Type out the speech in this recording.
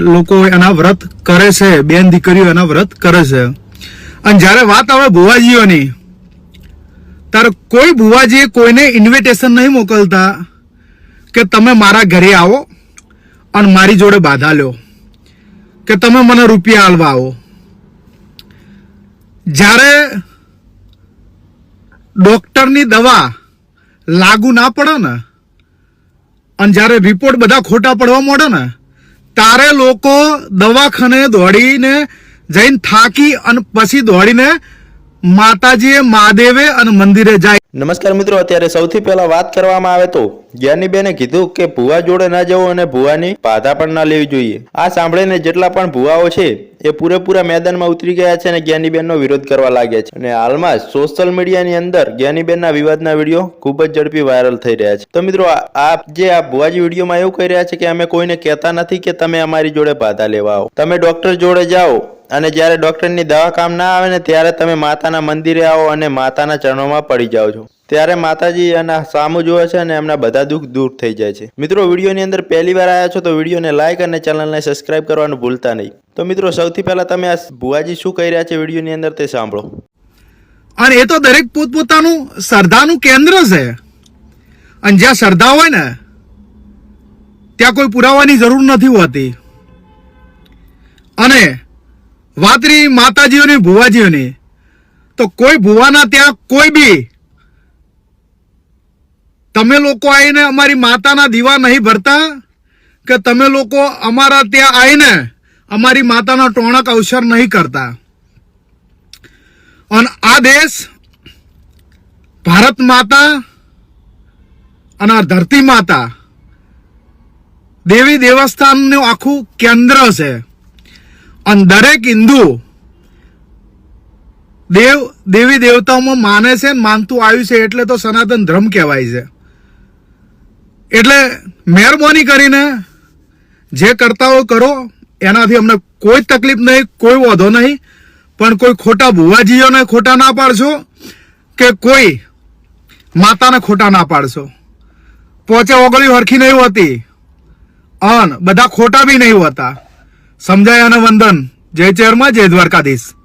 લોકો એના વ્રત કરે છે, બેન દીકરીઓ એના વ્રત કરે છે. અને જ્યારે વાત આવે ભુવાજીઓની, ત્યારે કોઈ ભુવાજીએ કોઈને ઇન્વિટેશન નહીં મોકલતા કે તમે મારા ઘરે આવો અને મારી જોડે બાધા લ્યો, કે તમે મને રૂપિયા આલવા આવો જ્યારે ડોક્ટરની દવા લાગુ ના પડે ને, અને જ્યારે રિપોર્ટ બધા ખોટા પડવા મળે ને ત્યારે લોકો દવાખાને દોડીને જઈને થાકી અને પછી દોડીને માતાજીએ મહાદેવે અને મંદિરે જાય. નમસ્કાર મિત્રો, અત્યારે સૌથી પહેલા વાત કરવામાં આવે તો જ્ઞાનીબેને કીધું કે ભુવા જોડે ના જવું અને ભુવાની બાધા પણ ના લેવી જોઈએ. આ સાંભળીને જેટલા પણ ભુવાઓ છે, એ પૂરેપૂરા મેદાનમાં ઉતરી ગયા છે અને જ્ઞાનીબેનનો વિરોધ કરવા લાગ્યા છે. અને હાલમાં સોશિયલ મીડિયાની અંદર જ્ઞાનીબેનના વિવાદના વીડિયો ખૂબ જ ઝડપી વાયરલ થઈ રહ્યા છે. તો મિત્રો, આ જે આ ભુવાજી વિડીયોમાં એવું કહી રહ્યા છે કે અમે કોઈને કહેતા નથી કે તમે અમારી જોડે બાધા લેવા આવો. તમે ડોક્ટર જોડે જાઓ અને જ્યારે ડોક્ટરની દવા કામ ના આવે ને ત્યારે તમે માતાના મંદિરે આવો અને માતાના ચરણોમાં પડી જાઓ છો. ત્યારે માતાજી એના સામું જોવે છે અને એમના બધા દુઃખ દૂર થઈ જાય છે. મિત્રો, વિડીયોની અંદર પહેલી વાર આવ્યા છો તો વિડીયોને લાઇક અને ચેનલને સબસ્ક્રાઇબ કરવાનું ભૂલતા નહીં. તો મિત્રો, સૌથી પહેલાં તમે આ ભુવાજી શું કહી રહ્યા છે વિડીયોની અંદર તે સાંભળો. અને એ તો દરેક પોતપોતાનું શ્રદ્ધાનું કેન્દ્ર છે. અને જ્યાં શ્રદ્ધા હોય ને, ત્યાં કોઈ પુરાવાની જરૂર નથી હોતી. અને વાત રહી માતાજીઓની, ભુવાજીઓની. તો કોઈ ભુવાના ત્યાં કોઈ બી, તમે લોકો આવીને અમારી માતાના દીવા નહીં ભરતા કે તમે લોકો અમારા ત્યાં આવીને અમારી માતાના ટોણક અવસર નહીં કરતા. અને આ દેશ ભારત માતા અને આ ધરતી માતા દેવી દેવસ્થાનનું આખું કેન્દ્ર છે. અને દરેક હિન્દુ દેવ, દેવી દેવતાઓમાં માને છે માનતું આવ્યું છે એટલે તો સનાતન ધર્મ કહેવાય છે. એટલે મહેરબાની કરીને જે કરતા કરો, એનાથી અમને કોઈ તકલીફ નહીં, કોઈ વાંધો નહીં, પણ કોઈ ખોટા ભુવાજીઓને ખોટા ના પાડશો કે કોઈ માતાને ખોટા ના પાડશો. પોચે ઓગળી હરખી નહીં હોતી. અન બધા ખોટા બી નહીં હોતા. સમજાય અને વંદન. જય ચેરમાં જય દ્વારકાધીશ.